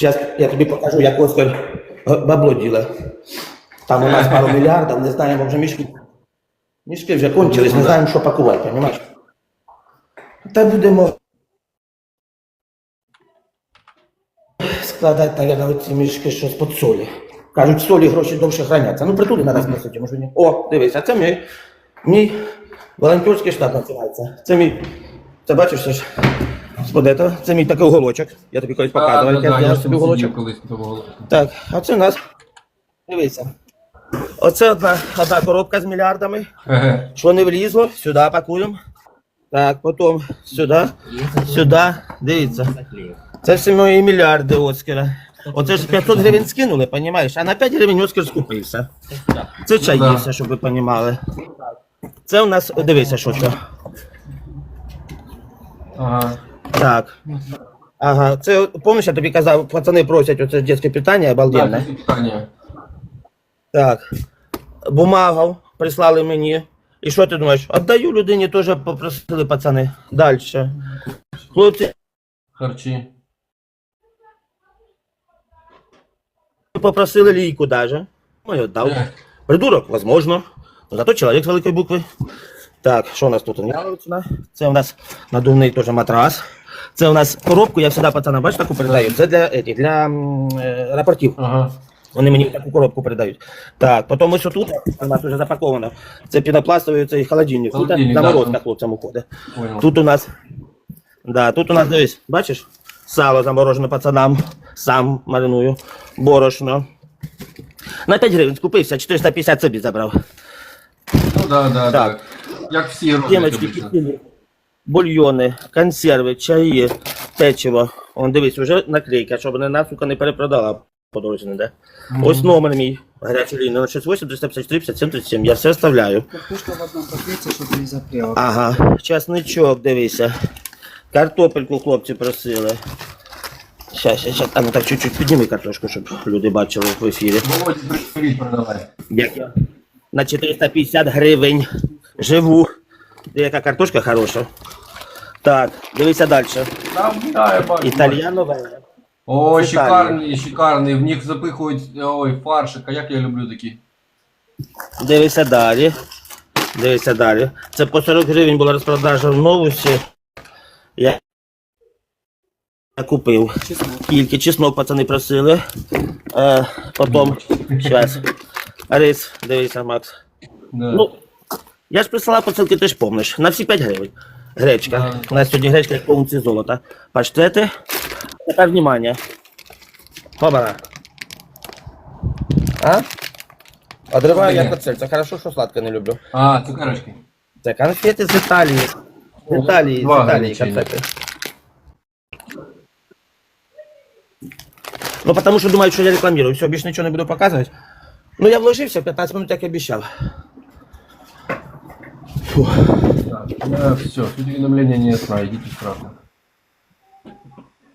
Зараз я тобі покажу, як е, бабло діле. Там у нас пару мільярдів, не знаємо, вже мішки. Мішки вже кончились, не знаємо, що пакувати, розумієш? Та будемо складати, мабуть, ці мішки щось під солі. Кажуть, солі гроші довше храняться. Ну, притулі треба спросити, може ні. О, дивись, а це мій, мій волонтерський штат називається. Це мій, це бачиш, це ж, господи, це, це мій такий уголочок. Я тобі колись показував, як я зробив собі уголочок. Так, а це у нас, дивися. Оце одна, одна коробка з мільярдами. Що не влізло, сюди пакуємо. Так, потім сюди, сюди, дивіться. Це всі мої мільярди Оскара. Оце ж 500 гривень скинули, розумієш? А на 5 гривень Оскар скупився. Це чай да. щоб ви розуміли. Це у нас, дивися, що що. Ага. Так. Ага, це, пам'ятаєш, я тобі казав, пацани просять оце дитяче питання обалденне. Питання. Так. Бумагу прислали мені. І що ти думаєш? Отдаю людині, теж попросили пацани. Далі. Хлопці Харчі. попросили лійку даже. Ну, я віддав. Придурок, возможно. Но зато чоловік з великої букви. Так, що у нас тут? Це у нас надувний теж матрас. Це у нас коробку, я завжди пацанам, бачиш, таку передаю. Це для, еті, для м, е, рапортів. Ага. Вони мені таку коробку передають. Так, потім ось тут у нас вже запаковано. Це пінопластовий цей холодильник. Тут Холодильник, да. заморозка хлопцям уходить. Понял. Тут у нас. Да, тут у нас, дивись, бачиш? Сало заморожене пацанам. Сам мариную. Борошно. На 5 гривень скупився, 450 собі забрав. Ну да, да, Так. так. Як всі роблять обично. кисілі, бульйони, консерви, чаї, печиво. Он дивись, вже наклейка, щоб не нас, сука, не перепродала по дорозі не де. Ось номер мій. Гаряча лінія 68 354 57 37. Я все вставляю. Картошка в одном пакете, чтобы не запрела. Ага, часничок, дивися. Картопельку хлопці просили. Щас, щас, щас. А ну так чуть-чуть підніми картошку, щоб люди бачили в ефірі. Продавай. Як я на 450 гривень живу. Яка картошка хороша. Так, дивися далі. Там, да, я бачу. Італіано вене. О, шикарний, шикарний. В них запихують, ой, фаршик, а як я люблю такі. Дивися далі. Дивися далі. Це по 40 гривень була розпродажа в новусі. Я, я купив. Чеснок. Кілька чеснок пацани просили. Е, потім, зараз. Рис, дивися, Макс. Да. Ну, я ж присилав посилки, ти ж помниш. На всі 5 гривень. Гречка. Да. У нас сьогодні гречка як повнці золота. Паштети. Тепер внимание. Побара. А? Одриваю Ні. як. Це хорошо, що сладке не люблю. А, цукерочки. Це конфети з Італії. З Італії, з Два Італії конфети. Ну, потому що думають, що я рекламирую. Все, більше нічого не буду показувати. Ну, я вложився в 15 минут, як і обіцяв. Так, все, тут уведомления не отправь, идите справку.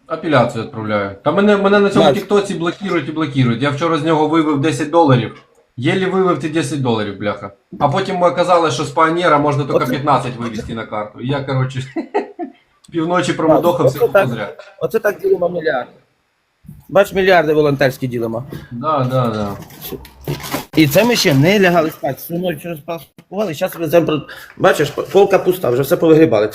Апеляцію відправляю. Та мене, мене на цьому Макс. тіктоці блокують і блокують. Я вчора з нього вивів 10 доларів. Єлі вивив ті 10 доларів, бляха. А потім ми оказалось, що з Pioneer можна тільки Оце- 15 вивести на карту. І я, коротше, півночі промудохався Оце так. зря. Оце так ділимо мільярди. Бач, мільярди волонтерські ділимо. Да, да, да. І це ми ще не лягали спати. Всю ночі розпакували, зараз веземо. Бачиш, полка пуста, вже все повигрібали.